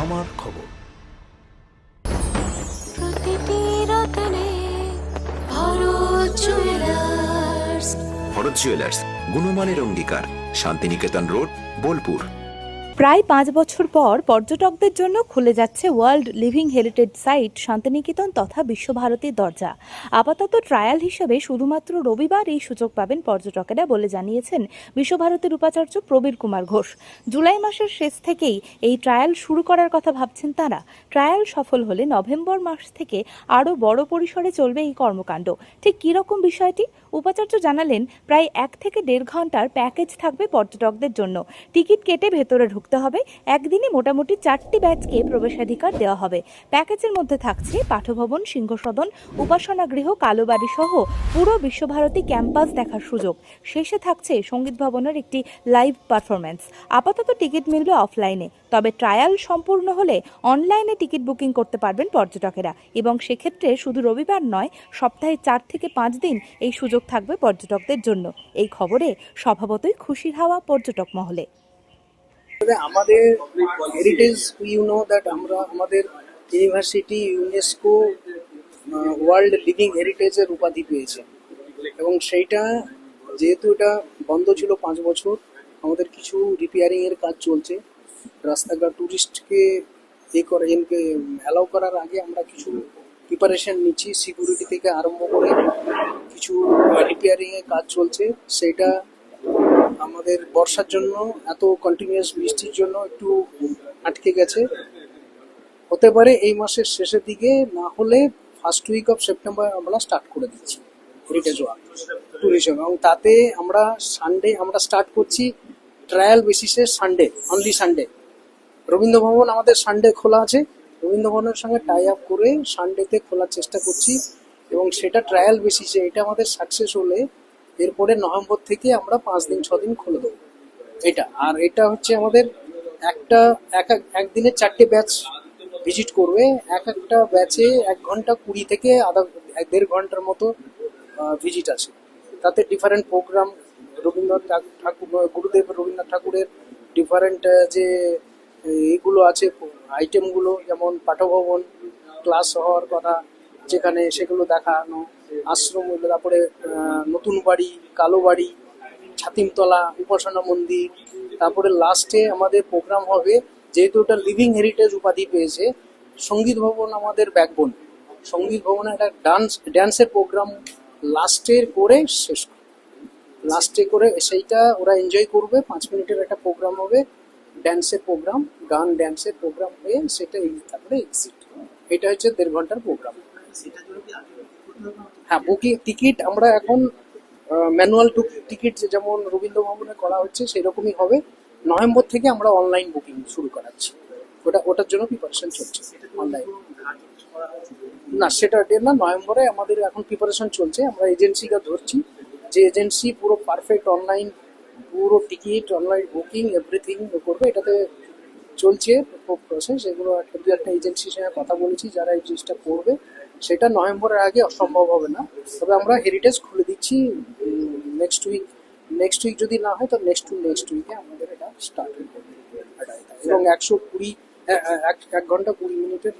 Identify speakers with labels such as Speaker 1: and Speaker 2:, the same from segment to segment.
Speaker 1: আমার খবর।
Speaker 2: প্রতিটি রতনে ভরত জুয়েলার্স
Speaker 3: ভরত জুয়েলার্স গুণমানের অঙ্গীকার শান্তিনিকেতন রোড বোলপুর।
Speaker 4: প্রায় পাঁচ বছর পর পর্যটকদের জন্য খুলে যাচ্ছে world living heritage site Santiniketan তথা বিশ্বভারতীর দরজা। আপাতত ট্রায়াল হিসেবে শুধুমাত্র রবিবার এই সুযোগ পাবেন পর্যটকেরা বলে জানিয়েছেন বিশ্বভারতীর উপাচার্য প্রবীর কুমার ঘোষ। জুলাই মাসের শেষ থেকেই এই ট্রায়াল শুরু করার কথা ভাবছেন তারা। ট্রায়াল সফল হলে নভেম্বর মাস থেকে আরও বড় পরিসরে চলবে এই কর্মকাণ্ড। ঠিক কীরকম বিষয়টি? উপাচার্য জানালেন, প্রায় এক থেকে দেড় ঘণ্টার প্যাকেজ থাকবে পর্যটকদের জন্য। টিকিট কেটে ভেতরে ঢুকতে হবে। একদিনে মোটামুটি চারটি ব্যাচকে প্রবেশাধিকার দেওয়া হবে। প্যাকেজের মধ্যে থাকছে পাঠভবন, সিংহসদন উপাসনা গৃহ কালোবাড়ি সহ পুরো বিশ্বভারতী ক্যাম্পাস দেখার সুযোগ। শেষে থাকছে সংগীত ভবনের একটি লাইভ পারফরম্যান্স। আপাতত টিকিট মিলবে অফলাইনে, তবে ট্রায়াল সম্পূর্ণ হলে অনলাইনে টিকিট বুকিং করতে পারবেন পর্যটকেরা। এবং সেক্ষেত্রে শুধু রবিবার নয়, সপ্তাহে চার থেকে পাঁচ দিন এই সুযোগ থাকবে পর্যটকদের জন্য। এই খবরে স্বভাবতই খুশির হাওয়া পর্যটক মহলে।
Speaker 5: আমাদের হেরিটেজ ইউ নো দ্যাট আমরা আমাদের ইউনিভার্সিটি ইউনেস্কো ওয়ার্ল্ড লিভিং হেরিটেজের উপাধি পেয়েছে। এবং সেইটা যেহেতু এটা বন্ধ ছিল পাঁচ বছর, আমাদের কিছু রিপেয়ারিং এর কাজ চলছে। রাস্তাঘাট টুরিস্টকে এ করে এনকে অ্যালাউ করার আগে আমরা কিছু প্রিপারেশন নিচ্ছি। সিকিউরিটি থেকে আরম্ভ করে কিছু রিপেয়ারিং এর কাজ চলছে। সেটা আমাদের বর্ষার জন্য, এত কন্টিনিউয়াস বৃষ্টির জন্য একটু আটকে গেছে। হতে পারে এই মাসের শেষের দিকে, না হলে ফার্স্ট উইক অফ সেপ্টেম্বর আমরা স্টার্ট করে দিচ্ছি হেরিটেজ ওয়াক ট্যুরিজম এবং তাতে আমরা সানডে আমরা স্টার্ট করছি ট্রায়াল বেসিসে সানডে অনলি সানডে রবীন্দ্র ভবন আমাদের সানডে খোলা আছে। রবীন্দ্র ভবনের সঙ্গে টাই আপ করে সানডেতে খোলার চেষ্টা করছি। এবং সেটা ট্রায়াল বেসিসে এটা আমাদের সাকসেস হলে এরপরে নভেম্বর থেকে আমরা পাঁচ দিন, ছ দিন খুলে দেবো। এটা। আর এটা হচ্ছে আমাদের একটা, এক এক, একদিনে চারটে ব্যাচ ভিজিট করবে। এক একটা ব্যাচে এক ঘণ্টা কুড়ি থেকে আধা, এক দেড় ঘণ্টার মতো ভিজিট আছে। তাতে ডিফারেন্ট প্রোগ্রাম রবীন্দ্রনাথ ঠাক- ঠাকুর, গুরুদেব রবীন্দ্রনাথ ঠাকুরের ডিফারেন্ট যে এইগুলো আছে আইটেমগুলো যেমন পাঠভবন ক্লাস হওয়ার কথা, যেখানে সেগুলো দেখানো আশ্রম, তারপরে নতুন বাড়ি, কালো বাড়ি, ছাতিমতলা, উপাসনা মন্দির। তারপরে লাস্টে আমাদের প্রোগ্রাম হবে, যেহেতু ওটা লিভিং হেরিটেজ উপাধি পেয়েছে, সংগীত ভবন আমাদের ব্যাকবোন সংগীত ভবনে একটা ডান্স ড্যান্সের প্রোগ্রাম লাস্টের করে শেষ লাস্টে করে সেইটা ওরা এনজয় করবে, পাঁচ মিনিটের একটা প্রোগ্রাম হবে ড্যান্সের প্রোগ্রাম গান ড্যান্সের প্রোগ্রাম হয়ে সেটা তারপরে এক্সিট এটা হচ্ছে দেড় ঘণ্টার প্রোগ্রাম হ্যাঁ বুকিং টিকিট আমরা এখন ম্যানুয়াল টিকিট যেমন রবীন্দ্র ভবনে করা হচ্ছে সেই রকমই হবে। নভেম্বর থেকে আমরা অনলাইন বুকিং শুরু করাচ্ছি। ওটা, ওটার জন্য প্রিপারেশন চলছে অনলাইন না, সেটা ডেট না, নভেম্বরে আমাদের এখন প্রিপারেশন চলছে। আমরা এজেন্সিকে ধরছি। যে এজেন্সি পুরো পারফেক্ট অনলাইন পুরো টিকিট অনলাইন বুকিং এভরিথিং করবে, এটাতে চলছে প্রসেস এগুলো একটা দু একটা এজেন্সির সঙ্গে কথা বলেছি, যারা এই জিনিসটা করবে। সেটা নভেম্বরের আগে অসম্ভব হবে না। তবে আমরা হেরিটেজ খুলে দিচ্ছি নেক্সট উইক নেক্সট উইক যদি না হয়, তো নেক্সট টু নেক্সট উইকে আমাদের এটা স্টার্ট এবং একশো কুড়ি এক এক ঘণ্টা কুড়ি মিনিটের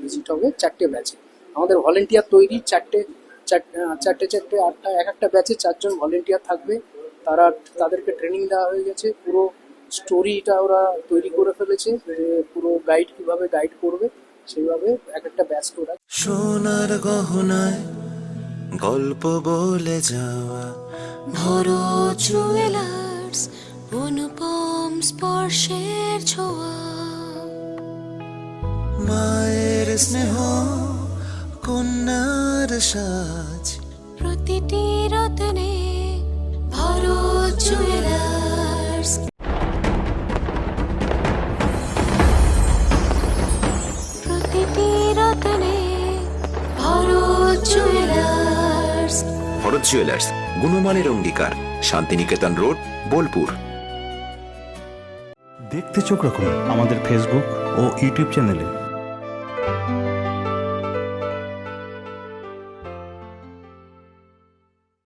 Speaker 5: ভিজিট হবে চারটে ব্যাচে আমাদের ভলেন্টিয়ার তৈরি, চারটে, চার- চারটে চারটে, আটটা, এক একটা ব্যাচে চারজন ভলেন্টিয়ার থাকবে। তারা, তাদেরকে ট্রেনিং দেওয়া হয়ে গেছে। পুরো স্টোরিটা ওরা তৈরি করে ফেলেছে পুরো গাইড কীভাবে গাইড করবে, সেইভাবে এক একটা ব্যাচকে ওরা
Speaker 1: সোনার গহনায় গল্প বলে যাওয়া।
Speaker 2: ভরত জুয়েলার্স অনুপম স্পর্শের ছোঁয়া।
Speaker 1: মায়ের স্নেহ কন্যার সাজ।
Speaker 2: প্রতিটি রতনে ভারত জুয়েলার্স
Speaker 3: ভারত জুয়েলার্স গুণমানের অঙ্গীকার শান্তিনিকেতন রোড বোলপুর
Speaker 6: দেখতে চোখ রাখুন আমাদের ফেসবুক ও ইউটিউব চ্যানেলে